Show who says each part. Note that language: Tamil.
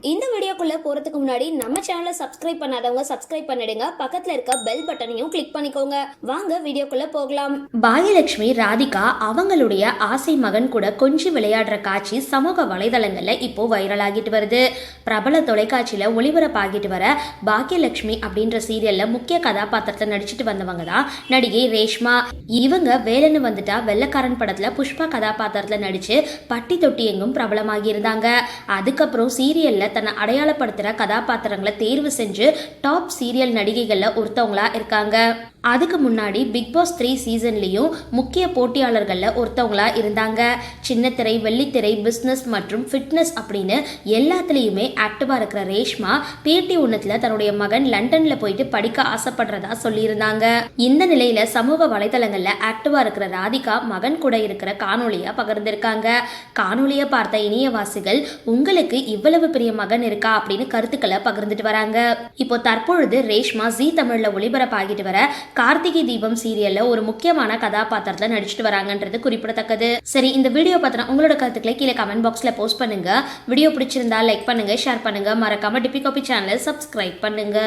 Speaker 1: இந்த வீடியோக்குள்ளே போறதுக்கு முன்னாடி நம்ம சேனலை சப்ஸ்கிரைப் பண்ணாதவங்க சப்ஸ்கிரைப் பண்ணிடுங்க. பக்கத்தில் இருக்க பெல் பட்டனையும் கிளிக் பண்ணிக்கோங்க. வாங்க வீடியோக்குள்ளே போகலாம். பாகியலட்சுமி ராதிகா அவங்களுடைய ஆசை மகன் கூட கொஞ்சம் விளையாடுற காட்சி சமூக வலைதளங்களில் இப்போ வைரல் ஆகிட்டு வருது. பிரபல தொலைக்காட்சியில் ஒளிபரப்பாகிட்டு வர பாக்கியலட்சுமி அப்படின்ற சீரியலில் முக்கிய கதாபாத்திரத்தை நடிச்சிட்டு வந்தவங்க தான் நடிகை ரேஷ்மா. இவங்க வேலைன்னு வந்துட்டா வெள்ளக்காரன் படத்தில் புஷ்பா கதாபாத்திரத்தில் நடிச்சு பட்டி தொட்டி எங்கும் பிரபலமாகி இருந்தாங்க. அதுக்கப்புறம் சீரியலில் தன்னை அடையாளப்படுத்துகிற கதாபாத்திரங்களை தேர்வு செஞ்சு டாப் சீரியல் நடிகைகளில் ஒருத்தவங்களா இருக்காங்க. அதுக்கு முன்னாடி பிக் பாஸ் த்ரீ சீசன்லேயும் முக்கிய போட்டியாளர்களில் ஒருத்தவங்களா இருந்தாங்க. சின்னத்திரை வெள்ளித்திரை பிஸ்னஸ் மற்றும் ஃபிட்னஸ் அப்படின்னு எல்லாத்துலேயுமே ஆக்டிவாக இருக்கிற ரேஷ்மா பேட்டி ஒன்றுத்தில் தன்னுடைய மகன் லண்டனில் போயிட்டு படிக்க ஆசைப்படுறதா சொல்லியிருந்தாங்க. இந்த நிலையில் சமூக வலைதளங்களில் ஆக்டிவாக இருக்கிற ராதிகா மகன் கூட இருக்கிற காணொலியாக பகிர்ந்திருக்காங்க. காணொலியை பார்த்த இணையவாசிகள் உங்களுக்கு இவ்வளவு பெரிய மகன் இருக்கா? அப்படின்னு கருத்துக்களை பகிர்ந்துட்டு வராங்க. இப்போ தற்பொழுது ரேஷ்மா ஜி தமிழில் ஒளிபரப்பாகிட்டு வர கார்த்திகை தீபம் சீரியல்ல ஒரு முக்கியமான கதாபாத்திரத்துல நடிச்சிட்டு வராங்கன்றது குறிப்பிடத்தக்கது. சரி இந்த வீடியோ பத்தின உங்களோட கருத்துக்களை கீழே கமெண்ட் பாக்ஸ்ல போஸ்ட் பண்ணுங்க. வீடியோ பிடிச்சிருந்தா லைக் பண்ணுங்க ஷேர் பண்ணுங்க. மறக்காம டிபி காபி சேனலை சப்ஸ்கிரைப் பண்ணுங்க.